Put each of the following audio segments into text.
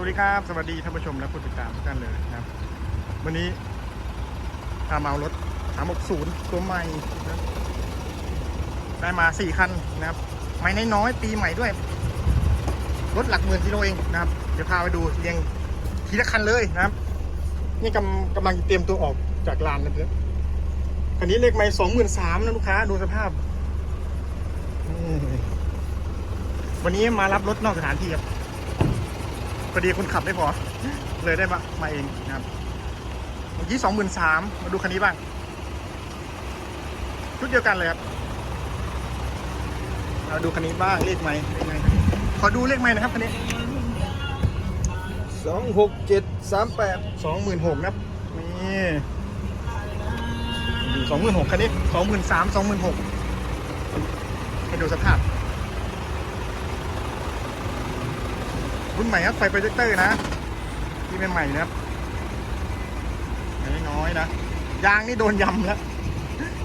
สวัสดีครับ สวัสดีท่านผู้ชมและผู้ติดตามทุกท่านเลยนะครับ วันนี้พามาเอารถ 360 ตัวใหม่นะได้มา 4 คันนะครับไม่น้อยๆปีใหม่ด้วย รถหลักหมื่นกิโลเองนะครับ เดี๋ยวพาไปดูเรียงทีละคันเลยนะครับ นี่กำกำลังเตรียมตัวออกจากลานนะเพื่อนคันนี้เลขไม่สองหมื่นสามนะลูกค้าดูสภาพ วันนี้มารับรถนอกสถานที่ครับ พอดีคนขับไม่พอ เลยได้มามาเองนะครับเมื่อกี้สองหมื่นสามมาดูคันนี้บ้าง ชุดเดียวกันเลยครับมาดูคันนี้บ้างเลขไหมเลขไหมขอดูเลขไหมนะครับคันนี้สองหกเจ็ดสามแปดสองหมื่นหกนะครับนี่สองหมื่นหกคันนี้สองหมื่นสามสองหมื่นหกให้ดูสภาพ รุ่นใหม่ครับไฟโปรเจคเตอร์นะที่เป็นใหม่นะครับน้อยๆนะยางนี่โดนยำแล้ว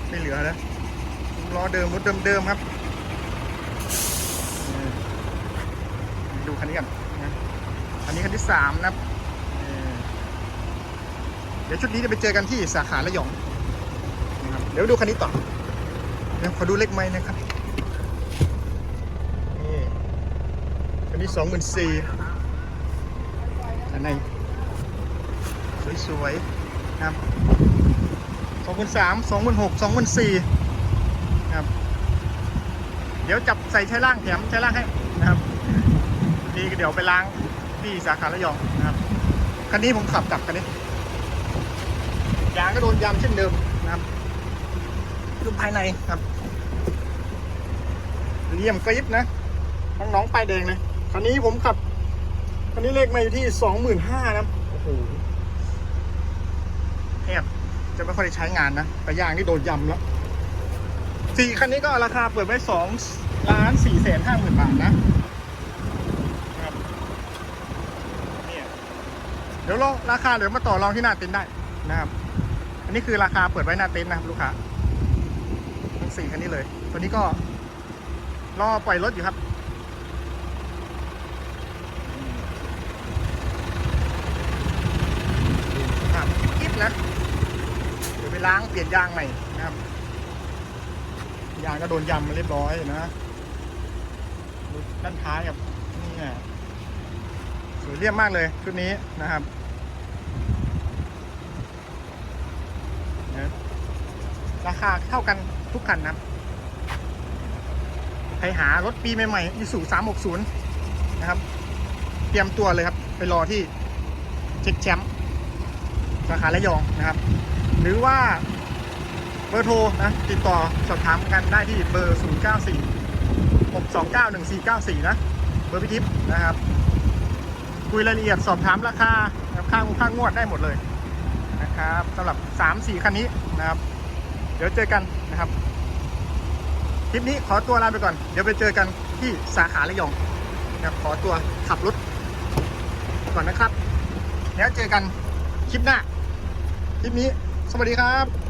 ไม่เหลือแล้วล้อเดิมรถเดิมๆครับดูคันนี้กันนะอันนี้คันที่สามนะครับเดี๋ยวชุดนี้จะไปเจอกันที่สาขาระยองนะครับเดี๋ยวดูคันนี้ต่อเดี๋ยวขอดูเลขไม้นะครับ คันนี้สองหมื่นสี่อันไหนสวยๆนะครับสองหมื่นสามสองหมื่นหกสองหมื่นสี่นะครับเดี๋ยวจับใส่ใช้ล่างแถมใช้ล่างให้นะครับนี่เดี๋ยวไปล้างที่สาขาระยองนะครับคันนี้ผมขับกลับคันนี้ยางก็โดนยำเช่นเดิมนะครับดูภายในครับเลี่ยมกริบนะทั้งน้องป้ายแดงเลย คันนี้ผมขับ คันนี้เลขมาอยู่ที่สองหมื่นห้านะโอ้โหแทบจะไม่ค่อยได้ใช้งานนะแต่ยางนี่โดนยำแล้วสี่คันนี้ก็ราคาเปิดไว้สองล้านสี่แสนห้าหมื่นบาทนะครับเนี่ยเดี๋ยวลองราคาเดี๋ยวมาต่อรองที่หน้าเต็นท์ได้นะครับ อันนี้คือราคาเปิดไว้หน้าเต็นท์นะครับลูกค้าทั้งสี่คันนี้เลย ตัวนี้ก็รอปล่อยรถอยู่ครับครับกิ๊บๆ นะเดี๋ยวไปล้างเปลี่ยนยางใหม่นะครับยางก็โดนยำมาเรียบร้อยนะด้านท้ายครับนี่ไงสวยเรียบมากเลยชุดนี้นะครับราคาเท่ากันทุกคันนะใครหารถปีใหม่ๆอีสูสามหกศูนย์นะครับ เตรียมตัวเลยครับ ไปรอที่เช็คแชมป์ สาขาระยองนะครับ หรือว่าเบอร์โทรนะติดต่อสอบถามกันได้ที่เบอร์ 0 9 4 6 2 9 1 4 9 4 นะ เบอร์พิทิปนะครับ คุยรายละเอียดสอบถามราคาค่างค่างวดได้หมดเลยนะครับสำหรับ 3 4 คันนี้นะครับ เดี๋ยวเจอกันนะครับคลิปนี้ขอตัวลาไปก่อน เดี๋ยวไปเจอกันที่สาขาระยองนะขอตัวขับรถก่อนนะครับ แล้วเจอกันคลิปหน้า คลิปนี้ สวัสดีครับ